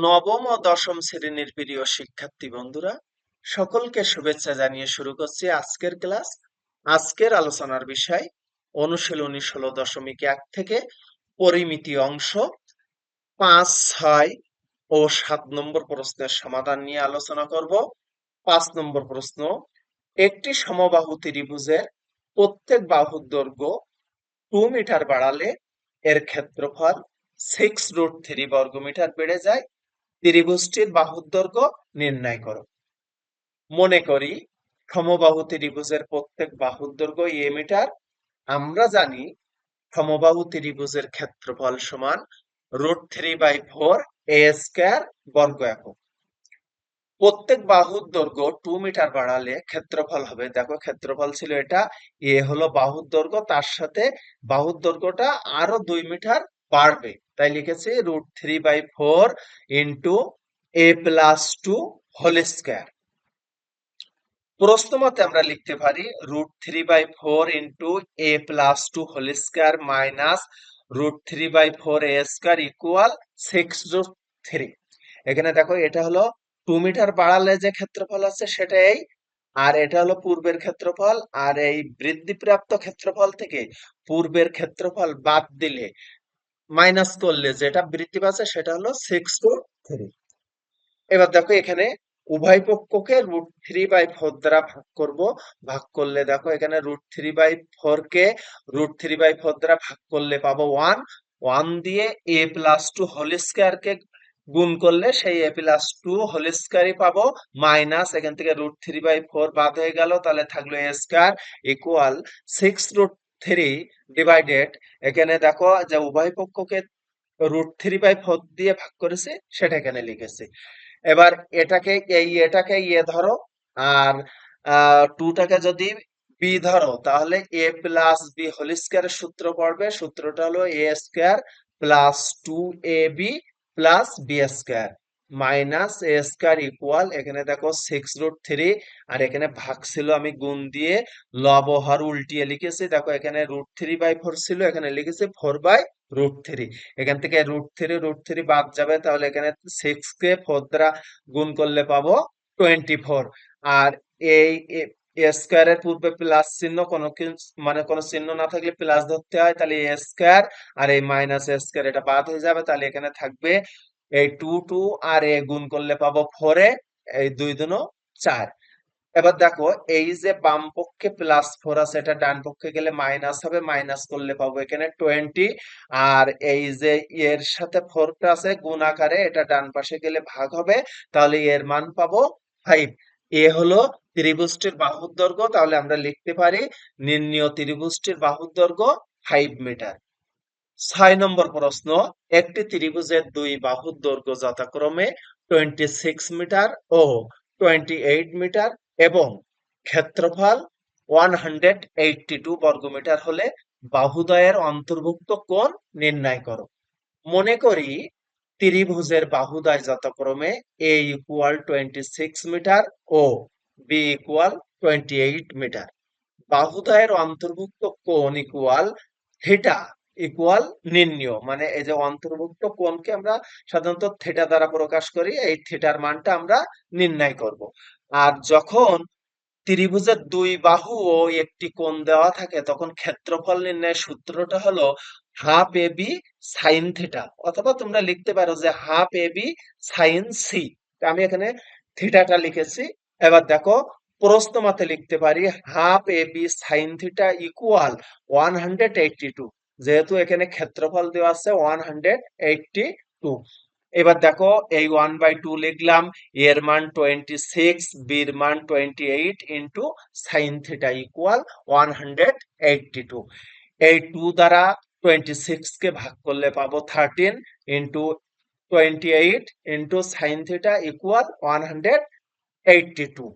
নবম ও দশম শ্রেণির প্রিয় শিক্ষার্থী বন্ধুরা, সকলকে শুভেচ্ছা জানিয়ে শুরু করছি আজকের ক্লাস। আজকের আলোচনার বিষয়, অনুশীলনী ষোলো দশমিক এক থেকে পরিমিতি অংশ পাঁচ ছয় ও সাত নম্বর প্রশ্নের সমাধান নিয়ে আলোচনা করব। পাঁচ নম্বর প্রশ্ন, একটি সমবাহু ত্রিভুজের প্রত্যেক বাহুর দৈর্ঘ্য টু মিটার বাড়ালে এর ক্ষেত্রফল সিক্স রুট থ্রি বর্গমিটার বেড়ে যায়। ত্রিভুজটির বাহুর দৈর্ঘ্য নির্ণয় করো। মনে করি সমবাহু ত্রিভুজের প্রত্যেক বাহুর দৈর্ঘ্য এ মিটার। আমরা জানি সমবাহু ত্রিভুজের ক্ষেত্রফল সমান root three by four A square বর্গ একক। প্রত্যেক বাহুর দৈর্ঘ্য টু মিটার বাড়ালে ক্ষেত্রফল হবে। দেখো ক্ষেত্রফল ছিল এটা। এ হলো বাহুর দৈর্ঘ্য, তার সাথে বাহুর দৈর্ঘ্যটা আরও দুই মিটার বাড়বে তাই লিখেছি root three by four into A plus two whole square প্রশ্ন মতে আমরা লিখতে পারি root three by four into A plus two whole square minus root three by four A square equal six root three এখানে দেখো, এটা হলো two metre বাড়ালে যে ক্ষেত্রফল আছে সেটা এই আর এটা হলো পূর্বের ক্ষেত্রফল, আর এই বৃদ্ধিপ্রাপ্ত ক্ষেত্রফল থেকে পূর্বের ক্ষেত্রফল বাদ দিলে মাইনাস করলে যেটা বৃদ্ধি পাচ্ছে সেটা হলো সিক্স টু থ্রি এবার দেখো এখানে উভয় পক্ষকে রুট থ্রি বাই ফোর দ্বারা ভাগ করব। ভাগ করলে দেখো এখানে রুট থ্রি বাই ফোর কে রুট থ্রি বাই ফোর দ্বারা ভাগ করলে পাবো ওয়ান ওয়ান দিয়ে A plus two whole square কে গুণ করলে সেই এ প্লাস টু হোল স্কোয়ারই পাবো মাইনাস এখান থেকে রুট থ্রি বাই ফোর বাদ হয়ে গেল, তাহলে থাকল A square equal six root three divided এখানে দেখো যে উভয় পক্ষকে রুট থ্রি বাই ফোর দিয়ে ভাগ করেছে, সেটা এখানে লিখেছে। এবার এটাকে এই, এটাকে ইয়ে ধরো, আর টুটাকে যদি বি ধরো, তাহলে এ প্লাস বি হোল স্কোয়ারের সূত্র পড়বে। সূত্রটা হলো A square plus two A B plus B square minus A square equal এখানে দেখো সিক্স রুট থ্রি আর এখানে ভাগ ছিল আমি গুণ দিয়ে লবহর উল্টিয়ে লিখেছি। দেখো এখানে রুট থ্রি বাই ফোর ছিল, এখানে লিখেছি ফোর বাই রুট থ্রি এখান থেকে রুট থ্রি রুট থ্রি বাদ যাবে, তাহলে এখানে সিক্স কে ফোর দ্বারা গুণ করলে পাবো টোয়েন্টি ফোর আর এই এ স্কোয়ারের পূর্বে প্লাস চিহ্ন, কোনো মানে কোনো চিহ্ন না থাকলে প্লাস ধরতে হয়, তাহলে এ স্কোয়ার আর এই মাইনাস এ স্কোয়ার এটা বাদ হয়ে যাবে, তাহলে এখানে থাকবে এই টু টু আর এ গুণ করলে পাবো ফোরে এই দুই দুনো চার। এবার দেখো, এই যে বাম পক্ষে প্লাস ফোর আছে, এটা ডান পক্ষে গেলে মাইনাস হবে মাইনাস করলে পাবো এখানে টোয়েন্টি আর এই যে এর সাথে ফোরটা আছে, গুণ আকারে এটা ডান পাশে গেলে ভাগ হবে, তাহলে এর মান পাবো ফাইভ এ হলো ত্রিভুজটির বাহুর দৈর্ঘ্য, তাহলে আমরা লিখতে পারি নির্ণীয় ত্রিভুজটির বাহুর দৈর্ঘ্য ফাইভ মিটার ছয় নম্বর প্রশ্ন, একটি ত্রিভুজের দুই বাহুর দৈর্ঘ্য যথাক্রমে টোয়েন্টি সিক্স মিটার ও টোয়েন্টি এইট মিটার এবং ক্ষেত্রফল ওয়ান হান্ড্রেড এইটটি টু বর্গমিটার হলে বাহুদয়ের অন্তর্ভুক্ত কোণ নির্ণয় করো। মনে করি ত্রিভুজের বাহুদয় যথাক্রমে A equal twenty six metre O B equal twenty eight metre. বাহুদয়ের অন্তর্ভুক্ত কোণ ইকুয়াল থিটা ইকুয়াল নির্ণীয়। মানে এই যে অন্তর্ভুক্ত কোণকে আমরা সাধারণত থিটা দ্বারা প্রকাশ করি, এই থিটার মানটা আমরা নির্ণয় করব। আর যখন ত্রিভুজের দুই বাহু ও একটি কোণ দেওয়া থাকে, তখন ক্ষেত্রফল নির্ণয়ের সূত্রটা হলো half A B sine theta অথবা তোমরা লিখতে পারো যে half A B sine C আমি এখানে থিটাটা লিখেছি। এবার দেখো প্রশ্ন মতে লিখতে পারি half A B sine theta equal one hundred eighty two যেহেতু এখানে ক্ষেত্রফল দেওয়া আছে ওয়ান হান্ড্রেড এইটটি টু এবার দেখো, এই ওয়ান বাই টু লিখলাম, এর মান টোয়েন্টি সিক্স বির মান twenty eight into sine theta equal one hundred eighty two এই টু দ্বারা টোয়েন্টি সিক্স কে ভাগ করলে পাবো thirteen into twenty eight into sine theta equal one hundred eighty two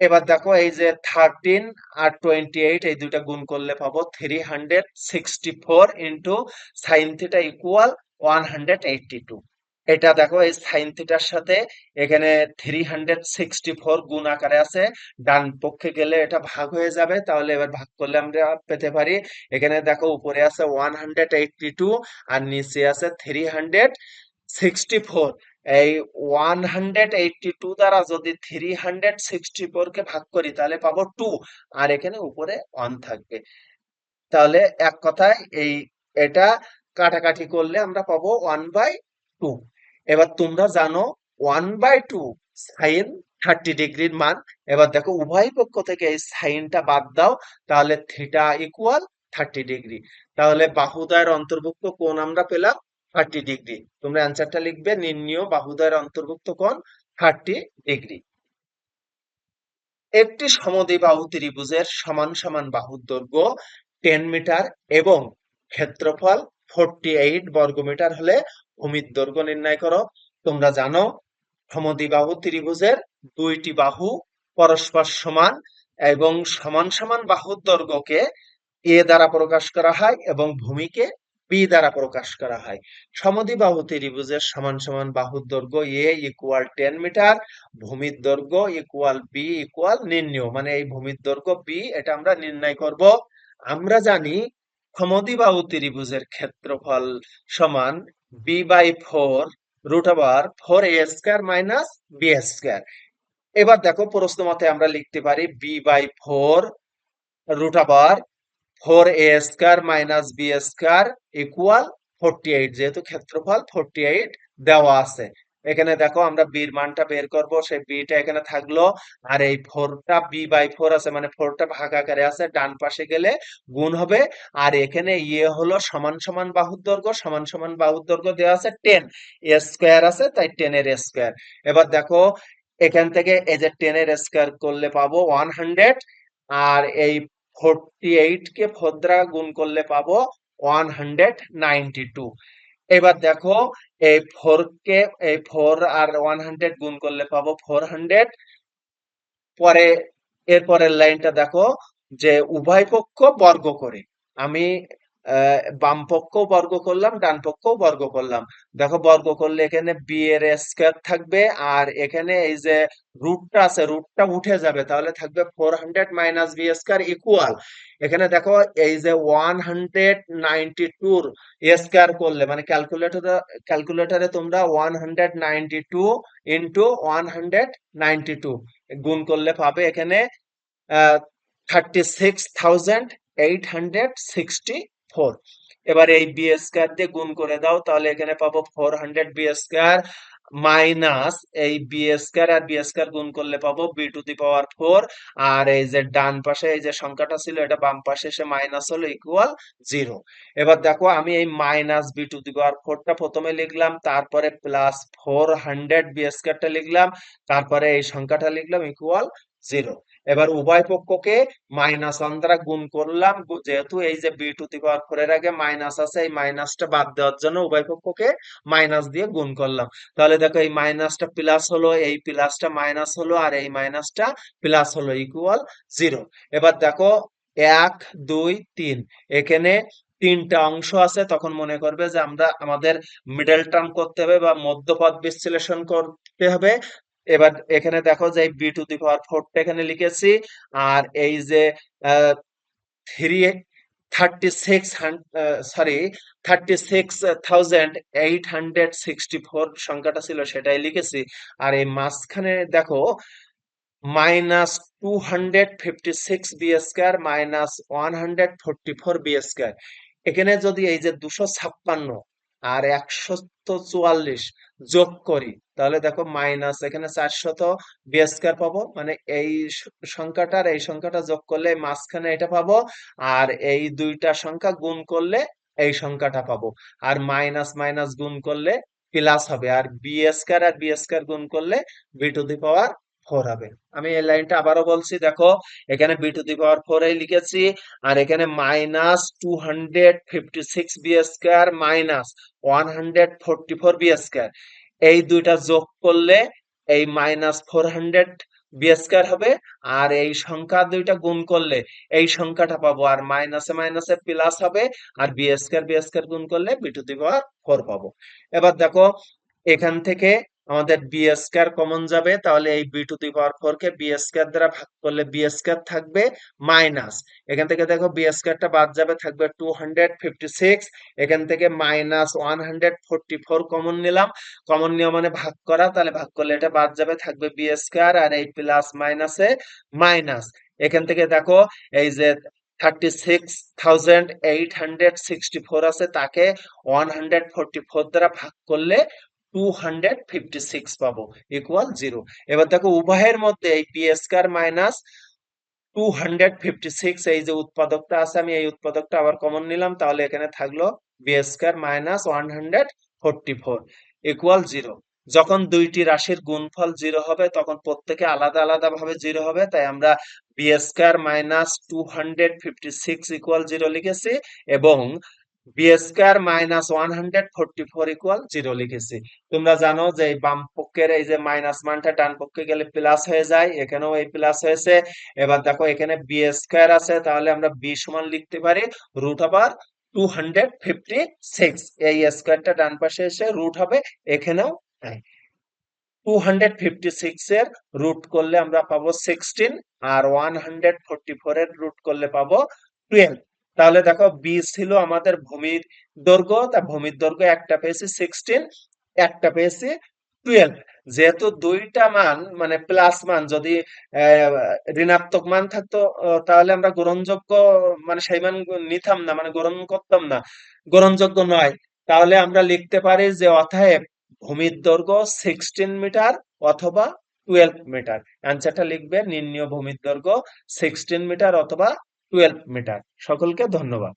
এবার দেখো এই যে থার্টিন আর টোয়েন্টি এইট এই দুইটা গুণ করলে পাবো three hundred sixty four into sine theta equal one hundred eighty two এটা দেখো এই সাইন থিটার সাথে এখানে থ্রি হান্ড্রেড সিক্সটি ফোর গুণ আকারে আছে। ডান পক্ষে গেলে এটা ভাগ হয়ে যাবে, তাহলে এবার ভাগ করলে আমরা পেতে পারি। এখানে দেখো উপরে আছে ওয়ান হান্ড্রেড এইটটি টু আর নিচে আছে থ্রি হান্ড্রেড সিক্সটি ফোর এই ওয়ান হান্ড্রেড এইটটি টু দ্বারা যদি থ্রি হান্ড্রেড সিক্সটি ফোর কে ভাগ করি, তাহলে পাবো টু আর এখানে উপরে ওয়ান থাকবে। তাহলে এক কথায় এই, এটা কাটাকাটি করলে আমরা পাবো ওয়ান বাই টু এবার তোমরা জানো one by two sine thirty ডিগ্রির মান। এবার দেখো উভয় পক্ষ থেকে এই সাইনটা বাদ দাও, তাহলে থিটা ইকুয়াল থার্টি ডিগ্রি তাহলে বাহুদয়ের অন্তর্ভুক্ত কোণ আমরা পেলাম থার্টি ডিগ্রি তোমরা অ্যান্সারটা লিখবে, নির্ণীয় বাহুদয়ের অন্তর্ভুক্ত কোণ থার্টি ডিগ্রি একটি সমদ্বিবাহু ত্রিভুজের সমান সমান বাহুর দৈর্ঘ্য টেন মিটার এবং ক্ষেত্রফল ফোরটি এইট বর্গমিটার হলে ভূমির দৈর্ঘ্য নির্ণয় করো। তোমরা জানো সমদ্বিবাহু ত্রিভুজের দুইটি বাহু পরস্পর সমান এবং সমান সমান বাহুর দৈর্ঘ্যকে এ দ্বারা প্রকাশ করা হয় এবং ভূমিকে বি দ্বারা প্রকাশ করা হয়। সমদ্বিবাহু ত্রিভুজের সমান সমান বাহুর দৈর্ঘ্য এ ইকুয়াল টেন মিটার ভূমির দৈর্ঘ্য ইকুয়াল বি ইকুয়াল নির্ণয়। মানে এই ভূমির দৈর্ঘ্য বি এটা আমরা নির্ণয় করব। আমরা জানি সমদ্বিবাহু ত্রিভুজের ক্ষেত্রফল সমান B by four root over four A square minus B square এবার দেখো প্রশ্ন মতে আমরা লিখতে পারি B by four root over four A square minus B square equal forty eight, যেহেতু ক্ষেত্রফল ফোরটি এইট দেওয়া আছে। এখানে দেখো আমরা বির মানটা বের করব, সেই বিটা এখানে থাকল, আর এই ফোরটা বি বাই ফোর আছে মানে ফোরটা ভাগ আকারে আছে, ডান পাশে গেলে গুণ হবে, আর এখানে ইয়ে হলো সমান সমান বাহুর দৈর্ঘ্য, সমান সমান বাহুর দৈর্ঘ্য দেওয়া আছে টেন, এ স্কোয়ার আছে, তাই টেনের স্কোয়ার। এবার দেখো, এখান থেকে এই যে টেনের স্কোয়ার করলে পাবো ওয়ান হান্ড্রেড, আর এই ফোরটি এইট কে ফোর গুণ করলে পাবো ওয়ান হান্ড্রেড নাইনটি টু এবার দেখো, এই ফোর কে, এই ফোর আর ওয়ান হান্ড্রেড গুণ করলে পাবো ফোর হান্ড্রেড পরে, এরপরের লাইনটা দেখো, যে উভয় পক্ষ বর্গ করে। আমি বাম পক্ষ বর্গ করলাম, ডান পক্ষ বর্গ করলাম। দেখো, বর্গ করলে এখানে বি এর স্কোয়ার থাকবে, আর এখানে এই যে রুটটা আছে রুটটা উঠে যাবে, তাহলে থাকবে four hundred minus B square equal এখানে দেখো, এই যে ওয়ান হান্ড্রেড নাইনটি টুর স্কোয়ার করলে মানে ক্যালকুলেটরে ক্যালকুলেটরে তোমরা one hundred ninety two into one hundred ninety two গুণ করলে পাবে এখানে thirty six thousand eight hundred sixty four এবার এই বি স্কোয়ার দিয়ে গুণ করে দাও, তাহলে এখানে পাবো four hundred B square minus এই বি স্কোয়ার আর বি স্কোয়ার গুণ করলে পাবো B to the power four আর এই যে ডান পাশে এই যে সংখ্যাটা ছিল, এটা বাম পাশে এসে মাইনাস হলো ইকুয়াল জিরো এবার দেখো আমি এই minus B to the power ফোরটা প্রথমে লিখলাম, তারপরে প্লাস ফোর হান্ড্রেড বি স্কোয়ারটা লিখলাম, তারপরে এই সংখ্যাটা লিখলাম ইকুয়াল জিরো। এবার উভয় পক্ষকে মাইনাস ওয়ান দ্বারা গুণ করলাম। যেহেতু এই যে B to the power four এর আগে মাইনাস আছে, এই মাইনাসটা বাদ দেওয়ার জন্য উভয় পক্ষকে মাইনাস দিয়ে গুণ করলাম। তাহলে দেখো এই মাইনাসটা প্লাস হলো, এই প্লাসটা মাইনাস হলো, আর এই মাইনাসটা প্লাস হলো ইকুয়াল জিরো এবার দেখো, এক, দুই, তিন। এখানে তিনটা অংশ আছে, তখন মনে করবে যে আমরা আমাদের মিডল টার্ম করতে হবে বা মধ্যপদ বিশ্লেষণ করতে হবে। এবার এখানে দেখো যে বি টু দি পাওয়ার ফোরটা এখানে লিখেছি, আর এই যে three thirty six sorry thirty six thousand eight hundred sixty four সংখ্যাটা ছিল সেটাই লিখেছি। আর এই মাঝখানে দেখো minus two hundred fifty six B square minus one hundred forty four B square এখানে যদি এই যে দুশো ছাপ্পান্ন আর একশো চুয়াল্লিশ যোগ করি তাহলে দেখো মাইনাস, এখানে চারশত বি স্কোয়ার পাবো। মানে এই স- সংখ্যাটা এই সংখ্যাটা যোগ করলে মাঝখানে এটা পাবো আর এই দুইটা সংখ্যা গুণ করলে এই সংখ্যাটা পাবো। আর মাইনাস মাইনাস গুণ করলে প্লাস হবে আর বি স্কোয়ার আর বি স্কোয়ার গুণ করলে B to the power four হবে। আমি এই লাইনটা আবারও বলছি, দেখো এখানে B to the power four এই লিখেছি আর এখানে minus two hundred fifty six B square minus one hundred forty four B square এই দুইটা যোগ করলে এই মাইনাস ফোর হান্ড্রেড বি হবে, আর এই সংখ্যা দুইটা গুণ করলে এই সংখ্যাটা পাবো, আর মাইনাসে মাইনাসে প্লাস হবে, আর বি স্কোয়ার বি গুণ করলে বি টু দি ফোর পাবো। এবার দেখো, এখান থেকে আমাদের বি স্কয়ার কমন যাবে, তাহলে এই B to the power four K B square দ্বারা ভাগ করলে বি স্কয়ার থাকবে মাইনাস এখান থেকে দেখো বি স্কয়ারটা বাদ যাবে, থাকবে টু হান্ড্রেড ফিফটি সিক্স এখান থেকে minus one hundred forty four common নিলাম। কমন নিয়ম মানে ভাগ করা, তাহলে ভাগ করলে এটা বাদ যাবে, থাকবে বি স্কয়ার আর এই প্লাস মাইনাসে মাইনাস এখান থেকে দেখো এই যে thirty six thousand eight hundred sixty four আছে, তাকে ওয়ান হান্ড্রেড ফোরটি ফোর দ্বারা ভাগ করলে টু হান্ড্রেড ফিফটি সিক্স পাবো ইকুয়াল জিরো এবার দেখো, উভয়ের মধ্যে এই P square minus two hundred fifty six এই যে উৎপাদকটা আছে, আমি এই উৎপাদকটা আবার কমন নিলাম, তাহলে এখানে থাকল B square minus one hundred forty four equal zero যখন দুইটি রাশির গুণফল জিরো হবে, তখন প্রত্যেকে আলাদা আলাদা ভাবে জিরো হবে, তাই আমরা B square minus two hundred fifty six equal zero লিখেছি, এবং B square minus one hundred forty four equal zero লিখেছি। তোমরা জানো যে বাম পক্ষের এই যে মাইনাস মানটা ডান পক্ষে গেলে প্লাস হয়ে যায়, এখানেও এই প্লাস হয়েছে। এবার দেখো এখানে বি স্কয়ার আছে, তাহলে আমরা বি সমান লিখতে পারি root over two hundred fifty six এই স্কয়ারটা ডান পাশে এসে রুট হবে, এখানেও টু হান্ড্রেড ফিফটি সিক্স এর রুট করলে আমরা পাবো সিক্সটিন আর ওয়ান হান্ড্রেড ফোরটি ফোর এর রুট করলে পাবো টুয়েলভ তাহলে দেখো বি ছিল আমাদের ভূমির দৈর্ঘ্য, তা ভূমির দৈর্ঘ্য একটা পেয়েছি সিক্সটিন একটা পেয়েছি টুয়েলভ যেহেতু দুইটা মান মানে প্লাস মান যদি ঋণাত্মক মান থাকতো তাহলে আমরা গ্রহণযোগ্য মানে সেই মান নিতাম না মানে গ্রহণ করতাম না। গ্রহণযোগ্য নয়। তাহলে আমরা লিখতে পারি যে অতএব ভূমির দৈর্ঘ্য সিক্সটিন মিটার অথবা টুয়েলভ মিটার অ্যান্সারটা লিখবে, নির্ণীয় ভূমির দৈর্ঘ্য সিক্সটিন মিটার অথবা টুয়েলভ মিটার সকলকে ধন্যবাদ।